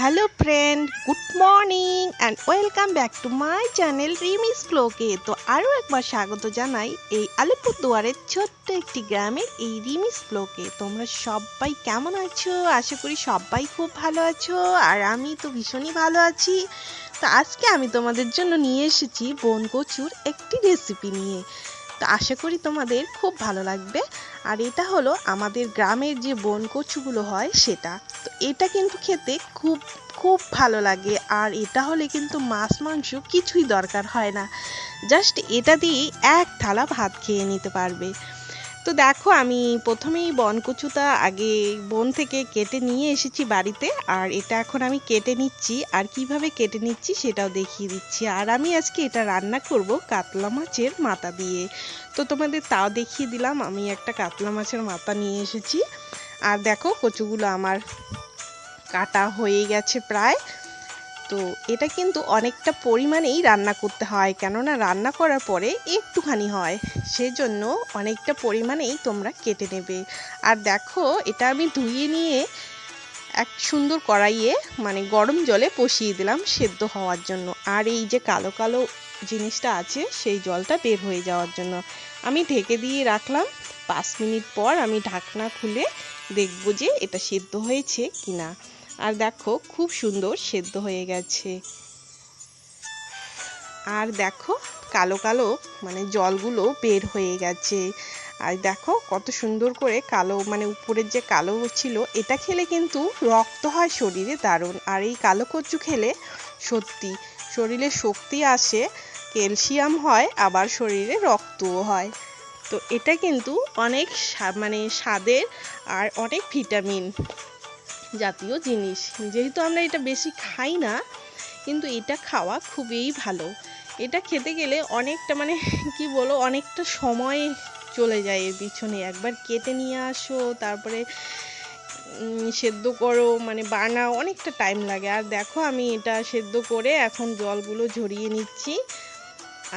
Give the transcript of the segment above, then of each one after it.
Hello friend good morning and welcome back to my channel Rimi's ব্লগে তো আরও একবার স্বাগত জানাই এই আলিপুরদুয়ারের ছোট্ট একটি গ্রামের এই রিমিস ব্লগে তোমরা সবাই কেমন আছো? আশা করি সবাই খুব ভালো আছো আর আমি তো ভীষণই ভালো আছি। তো আজকে আমি তোমাদের জন্য নিয়ে এসেছি বন কচুর একটি রেসিপি নিয়ে। তো আশা করি তোমাদের খুব ভালো লাগবে। আর এটা হলো আমাদের গ্রামের যে বন কচুগুলো হয় সেটা। তো এটা কিন্তু খেতে খুব খুব ভালো লাগে। আর এটা হলে কিন্তু মাছ, মাংস কিছুই দরকার হয় না। জাস্ট এটা দিয়েই এক থালা ভাত খেয়ে নিতে পারবে। তো দেখো, আমি প্রথমেই বনকচুটা আগে বন থেকে কেটে নিয়ে এসেছি বাড়িতে, আর এটা এখন আমি কেটে নিচ্ছি। আর কীভাবে কেটে নিচ্ছি সেটাও দেখিয়ে দিচ্ছি। আর আমি আজকে এটা রান্না করব কাতলা মাছের মাথা দিয়ে। তো তোমাদের তাও দেখিয়ে দিলাম, আমি একটা কাতলা মাছের মাথা নিয়ে এসেছি। আর দেখো কচুগুলো আমার কাটা হয়ে গেছে প্রায়। তো এটা কিন্তু অনেকটা পরিমাণেই রান্না করতে হয়। কেননা রান্না করার পরে একটুখানি হয়, সেজন্য অনেকটা পরিমাণেই তোমরা কেটে নেবে। আর দেখো, এটা আমি ধুয়ে নিয়ে এক সুন্দর কড়াইয়ে মানে গরম জলে বসিয়ে দিলাম সেদ্ধ হওয়ার জন্য। আর এই যে কালো কালো জিনিসটা আছে, সেই জলটা বের হয়ে যাওয়ার জন্য। আমি ঢেকে দিয়ে রাখলাম। পাঁচ মিনিট পর আমি ঢাকনা খুলে দেখব যে এটা সেদ্ধ হয়েছে কিনা। আর দেখো, খুব সুন্দর সেদ্ধ হয়ে গেছে। আর দেখো, কালো কালো মানে জলগুলো বের হয়ে গেছে। আর দেখো, কত সুন্দর করে কালো মানে উপরের যে কালো ছিল, এটা খেলে কিন্তু রক্ত হয় শরীরে দারুণ। আর এই কালো কচু খেলে সত্যি, শরীরে শক্তি আসে, ক্যালসিয়াম হয়, আবার শরীরে রক্তও হয়। তো এটা কিন্তু অনেক মানে স্বাদের আর অনেক ভিটামিন। জাতীয় জিনিস। যেহেতু আমরা এটা বেশি খাই না, কিন্তু এটা খাওয়া খুবই ভালো। এটা খেতে গেলে অনেকটা মানে কি বলো অনেকটা সময় চলে যায় এর পিছনে। একবার কেটে নিয়ে আসো, তারপরে সেদ্ধ করো মানে বানাও, অনেকটা টাইম লাগে। আর দেখো আমি এটা সেদ্ধ করে এখন জলগুলো ঝরিয়ে নিচ্ছি।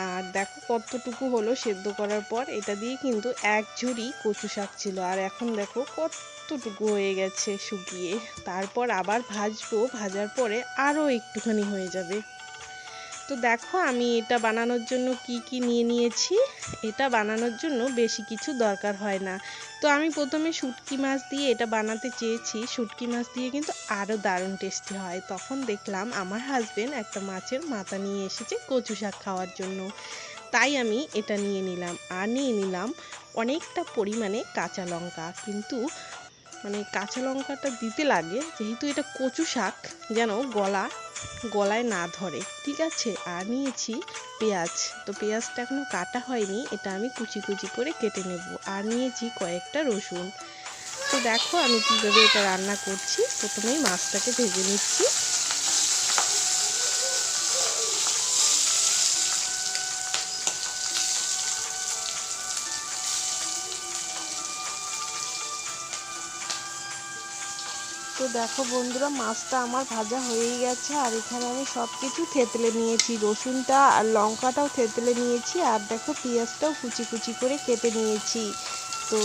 আর দেখো কতটুকু হলো সেদ্ধ করার পর এটা দিয়ে কিন্তু এক ঝুড়ি কচু শাক ছিল। আর এখন দেখো কতটুকু হয়ে গেছে শুকিয়ে। তারপর আবার ভাজবো, ভাজার পরে আরও একটুখানি হয়ে যাবে। তো দেখো আমি এটা বানানোর জন্য কি কি নিয়ে নিয়েছি। এটা বানানোর জন্য বেশি কিছু দরকার হয় না। তো আমি প্রথমে শুটকি মাছ দিয়ে এটা বানাতে চেয়েছি। শুটকি মাছ দিয়ে কিন্তু আরও দারুণ টেস্টি হয়। তখন দেখলাম আমার হাজবেন্ড একটা মাছের মাথা নিয়ে এসেছে কচু শাক খাওয়ার জন্য। তাই আমি এটা নিয়ে নিলাম। আর নিয়ে নিলাম অনেকটা পরিমাণে কাঁচা লঙ্কা। কিন্তু মানে কাঁচা লঙ্কাটা দিতে লাগে, যেহেতু এটা কচু শাক, যেন গলা গলায় না ধরে, ঠিক আছে? আর নিয়েছি পেঁয়াজ। তো পেঁয়াজটা এখনও কাটা হয়নি, এটা আমি কুচি কুচি করে কেটে নেব। আর নিয়েছি কয়েকটা রসুন। তো দেখো আমি কীভাবে এটা রান্না করছি। প্রথমেই মাছটাকে ভেজে নিচ্ছি। তো দেখো বন্ধুরা, মাছটা আমার ভাজা হয়েই গেছে, আর এখানে আমি সব কিছু থেতলে নিয়েছি। রসুনটা আর লঙ্কাটাও থেতলে নিয়েছি, আর দেখো পেঁয়াজটাও কুচি কুচি করে কেটে নিয়েছি। তো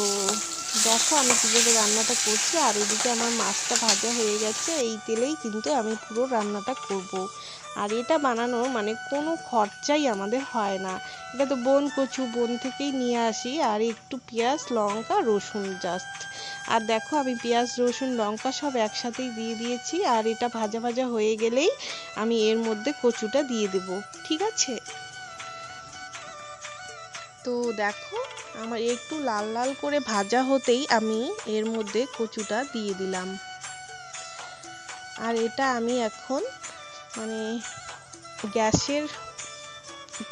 দেখো, আমি কীভাবে রান্নাটা করছি, আর এদিকে আমার মাছটা ভাজা হয়ে গেছে। এই তেলেই কিন্তু আমি পুরো রান্নাটা করব। আর এটা বানানো মানে কোনো খরচাই আমাদের হয় না। এটা তো বন কচু, বন থেকেই নিয়ে আসি, আর একটু পেঁয়াজ, লঙ্কা, রসুন জাস্ট আর দেখো, আমি পেঁয়াজ, রসুন, লঙ্কা সব একসাথেই দিয়ে দিয়েছি, আর এটা ভাজা ভাজা হয়ে গেলেই আমি এর মধ্যে কচুটা দিয়ে দেব। ঠিক আছে? তো দেখো, আমার একটু লাল লাল করে ভাজা হতেই আমি এর মধ্যে কচুটা দিয়ে দিলাম। আর এটা আমি এখন মানে গ্যাসের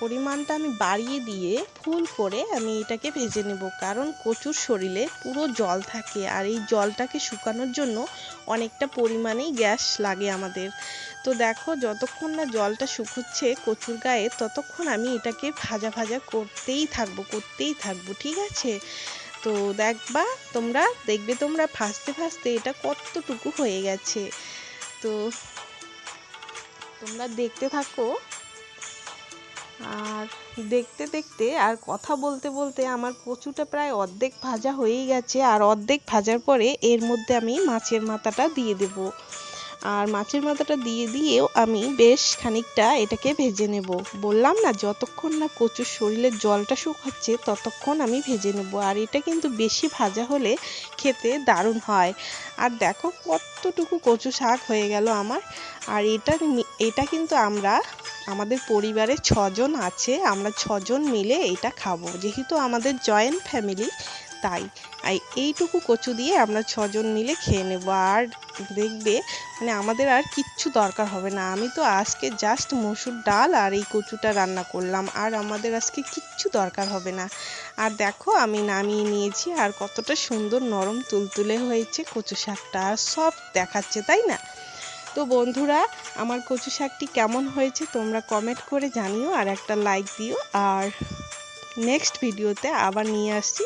পরিমাণটা আমি বাড়িয়ে দিয়ে ফুল করে আমি এটাকে ভেজে নেব। কারণ কচুর শরীরে পুরো জল থাকে আর এই জলটাকে শুকানোর জন্য অনেকটা পরিমাণেই গ্যাস লাগে আমাদের। তো দেখো, যতক্ষণ না জলটা শুকোচ্ছে কচুর গায়ে, ততক্ষণ আমি এটাকে ভাজা ভাজা করতেই থাকব করতেই থাকব, ঠিক আছে? তো দেখবা, তোমরা দেখবে তোমরা ভাজতে ভাজতে এটা কতটুকু হয়ে গেছে। তো তোমরা দেখতে থাকো আর দেখতে দেখতে আর কথা বলতে বলতে আমার কচুটা প্রায় অর্ধেক ভাজা হয়েই গেছে। আর অর্ধেক ভাজার পরে এর মধ্যে আমি মাছের মাথাটা দিয়ে দেব। আর মাছের মাথাটা দিয়ে দিয়েও আমি বেশ খানিকটা এটাকে ভেজে নেব। বললাম না, যতক্ষণ না কচুর শরীরের জলটা শুকাচ্ছে, ততক্ষণ আমি ভেজে নেব। আর এটা কিন্তু বেশি ভাজা হলে খেতে দারুণ হয়। আর দেখো কতটুকু কচু শাক হয়ে গেল আমার। আর এটা এটা কিন্তু আমরা, আমাদের পরিবারে ছজন আছে, আমরা ছজন মিলে এটা খাব। যেহেতু আমাদের জয়েন্ট ফ্যামিলি তাই। আর এইটুকু কচু দিয়ে আমরা ছজন মিলে খেয়ে নেব। আর দেখবে মানে আমাদের আর কিচ্ছু দরকার হবে না। আমি তো আজকে জাস্ট মসুর ডাল আর এই কচুটা রান্না করলাম। আর আমাদের আজকে কিচ্ছু দরকার হবে না। আর দেখো, আমি নামিয়ে নিয়েছি। আর কতটা সুন্দর নরম তুলতুলে হয়েছে কচু শাকটা। আর সব দেখাচ্ছে, তাই না? তো বন্ধুরা, আমার কচু শাকটি কেমন হয়েছে তোমরা কমেন্ট করে জানিও। আর একটা লাইক দিও। আর নেক্সট ভিডিওতে আবার নিয়ে আসছি।